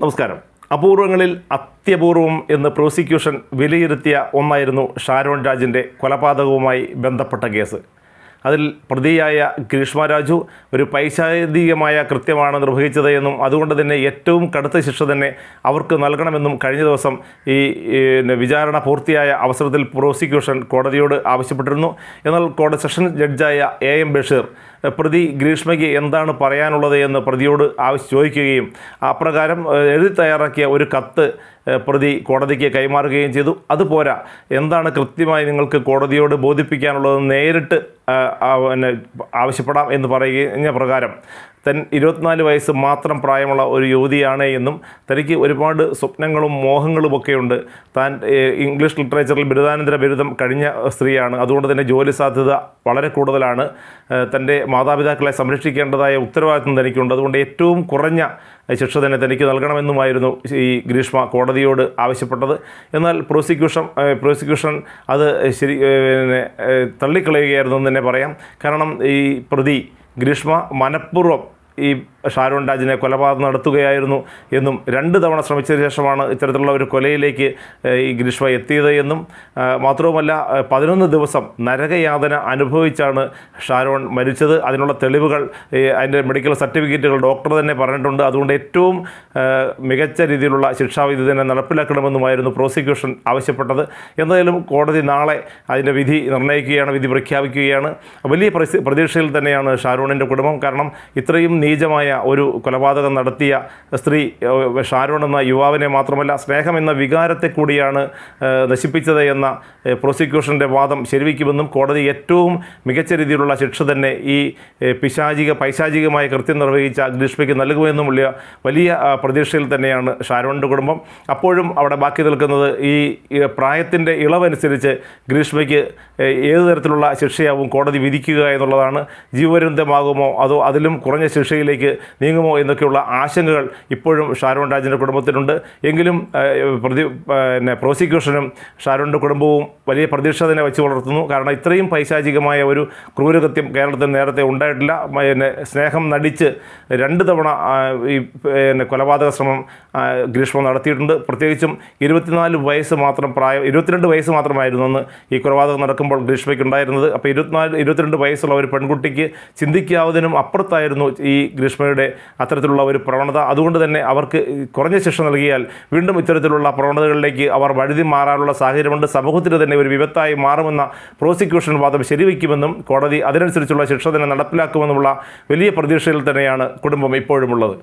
നമസ്കാരം. അപൂർവങ്ങളിൽ അത്യപൂർവം എന്ന് പ്രോസിക്യൂഷൻ വിലയിരുത്തിയ ഒന്നായിരുന്നു ഷാരോൺ രാജിന്റെ കൊലപാതകവുമായി ബന്ധപ്പെട്ട കേസ്. അതിൽ പ്രതിയായ ഗ്രീഷ്മ രാജു ഒരു പൈശാചികമായ കൃത്യമാണ് നിർവഹിച്ചത് എന്നും അതുകൊണ്ട് തന്നെ ഏറ്റവും കടുത്ത ശിക്ഷ തന്നെ അവർക്ക് നൽകണമെന്നും കഴിഞ്ഞ ദിവസം ഈ വിചാരണ പൂർത്തിയായ അവസരത്തിൽ പ്രോസിക്യൂഷൻ കോടതിയോട് ആവശ്യപ്പെട്ടിരുന്നു. എന്നാൽ കോടതി സെഷൻ ജഡ്ജായ എ എം ബഷീർ പ്രതി ഗ്രീഷ്മയ്ക്ക് എന്താണ് പറയാനുള്ളത് എന്ന് പ്രതിയോട് ആവശ്യം ചോദിക്കുകയും അപ്രകാരം എഴുതി തയ്യാറാക്കിയ ഒരു കത്ത് പ്രതി കോടതിക്ക് കൈമാറുകയും ചെയ്തു. അതുപോരാ എന്താണ് കൃത്യമായി നിങ്ങൾക്ക് കോടതിയോട് ബോധിപ്പിക്കാനുള്ളതെന്ന് നേരിട്ട് പിന്നെ ആവശ്യപ്പെടാം എന്ന് പറയുക പ്രകാരം. തൻ ഇരുപത്തിനാല് വയസ്സ് മാത്രം പ്രായമുള്ള ഒരു യുവതിയാണ് എന്നും തനിക്ക് ഒരുപാട് സ്വപ്നങ്ങളും മോഹങ്ങളും ഒക്കെയുണ്ട്. താൻ ഇംഗ്ലീഷ് ലിറ്ററേച്ചറിൽ ബിരുദാനന്തര ബിരുദം കഴിഞ്ഞ സ്ത്രീയാണ്. അതുകൊണ്ട് തന്നെ ജോലി സാധ്യത വളരെ കൂടുതലാണ്. തന്റെ മാതാപിതാക്കളെ സംരക്ഷിക്കേണ്ടതായ ഉത്തരവാദിത്വം തനിക്കുണ്ട്. അതുകൊണ്ട് ഏറ്റവും കുറഞ്ഞ ശിക്ഷ തന്നെ തനിക്ക് നൽകണമെന്നുമായിരുന്നു ഈ ഗ്രീഷ്മ കോടതിയോട് ആവശ്യപ്പെട്ടത്. എന്നാൽ പ്രോസിക്യൂഷൻ പ്രോസിക്യൂഷൻ അത് ശരി പിന്നെ തള്ളിക്കളയുകയായിരുന്നു എന്ന് തന്നെ പറയാം. കാരണം ഈ പ്രതി ഗ്രീഷ്മ മനഃപൂർവം ഈ ഷാരോൺ രാജിനെ കൊലപാതകം നടത്തുകയായിരുന്നു എന്നും രണ്ട് തവണ ശ്രമിച്ചതിന് ശേഷമാണ് ഇത്തരത്തിലുള്ള ഒരു കൊലയിലേക്ക് ഈ ഗ്രീഷ്മ എത്തിയത് എന്നും മാത്രവുമല്ല പതിനൊന്ന് ദിവസം നരകയാതന അനുഭവിച്ചാണ് ഷാരോൺ മരിച്ചത്. അതിനുള്ള തെളിവുകൾ അതിന്റെ മെഡിക്കൽ സർട്ടിഫിക്കറ്റുകൾ ഡോക്ടർ തന്നെ പറഞ്ഞിട്ടുണ്ട്. അതുകൊണ്ട് ഏറ്റവും മികച്ച രീതിയിലുള്ള ശിക്ഷാവിധി തന്നെ നടപ്പിലാക്കണമെന്നുമായിരുന്നു പ്രോസിക്യൂഷൻ ആവശ്യപ്പെട്ടത്. എന്തായാലും കോടതി നാളെ അതിന്റെ വിധി നിർണയിക്കുകയാണ് വിധി പ്രഖ്യാപിക്കുകയാണ്. വലിയ പ്രതീക്ഷയിൽ തന്നെയാണ് ഷാരോണിന്റെ കുടുംബം. കാരണം ഇത്രയും നീചമായ ഒരു കൊലപാതകം നടത്തിയ സ്ത്രീ ഷാരോൺ എന്ന യുവാവിനെ മാത്രമല്ല സ്നേഹം എന്ന വികാരത്തെ കൂടിയാണ് നശിപ്പിച്ചത് എന്ന പ്രോസിക്യൂഷന്റെ വാദം ശരിവയ്ക്കുമെന്നും കോടതി ഏറ്റവും മികച്ച രീതിയിലുള്ള ശിക്ഷ തന്നെ ഈ പിശാചിക പൈശാചികമായ കൃത്യം നിർവഹിച്ച ഗ്രീഷ്മയ്ക്ക് നൽകുമെന്നും വലിയ വലിയ പ്രതീക്ഷയിൽ തന്നെയാണ് ഷാരോണിന്റെ കുടുംബം. അപ്പോഴും അവിടെ ബാക്കി നിൽക്കുന്നത് ഈ പ്രായത്തിന്റെ ഇളവനുസരിച്ച് ഗ്രീഷ്മയ്ക്ക് ഏത് തരത്തിലുള്ള ശിക്ഷയാവും കോടതി വിധിക്കുക എന്നുള്ളതാണ് ജീവപര്യന്തമാകുമോ അതോ അതിലും കുറഞ്ഞ ശിക്ഷയിലേക്ക് നീങ്ങുമോ എന്നൊക്കെയുള്ള ആശങ്കകൾ ഇപ്പോഴും ഷാരോൺ രാജിന്റെ കുടുംബത്തിനുണ്ട് എങ്കിലും പ്രതി പിന്നെ പ്രോസിക്യൂഷനും ഷാരോണിന്റെ കുടുംബവും വലിയ പ്രതീക്ഷ തന്നെ വെച്ച് പുലർത്തുന്നു കാരണം ഇത്രയും പൈശാചികമായ ഒരു ക്രൂരകൃത്യം കേരളത്തിൽ നേരത്തെ ഉണ്ടായിട്ടില്ല. പിന്നെ സ്നേഹം നടിച്ച് രണ്ട് തവണ ഈ പിന്നെ കൊലപാതക ശ്രമം ഗ്രീഷ്മം നടത്തിയിട്ടുണ്ട്. പ്രത്യേകിച്ചും ഇരുപത്തിനാല് വയസ്സ് മാത്രം പ്രായം ഇരുപത്തിരണ്ട് വയസ്സ് മാത്രമായിരുന്നു അന്ന് ഈ കൊലപാതകം നടക്കുമ്പോൾ ഗ്രീഷ്മയ്ക്ക് ഉണ്ടായിരുന്നത്. അപ്പോൾ ഇരുപത്തിനാല് ഇരുപത്തിരണ്ട് വയസ്സുള്ള ഒരു പെൺകുട്ടിക്ക് ചിന്തിക്കാവുന്നതിനും അപ്പുറത്തായിരുന്നു ഈ ഗ്രീഷ്മയുടെ അത്തരത്തിലുള്ള ഒരു പ്രവണത. അതുകൊണ്ട് തന്നെ അവർക്ക് കുറഞ്ഞ ശിക്ഷ നൽകിയാൽ വീണ്ടും ഇത്തരത്തിലുള്ള പ്രവണതകളിലേക്ക് അവർ വഴുതി മാറാനുള്ള സാഹചര്യമുണ്ട്. സമൂഹത്തിന് തന്നെ ഒരു വിപത്തായി മാറുമെന്ന പ്രോസിക്യൂഷൻ വാദം ശരിവയ്ക്കുമെന്നും കോടതി അതിനനുസരിച്ചുള്ള ശിക്ഷ തന്നെ നടപ്പിലാക്കുമെന്നുമുള്ള വലിയ പ്രതീക്ഷയിൽ തന്നെയാണ് കുടുംബം ഇപ്പോഴുമുള്ളത്.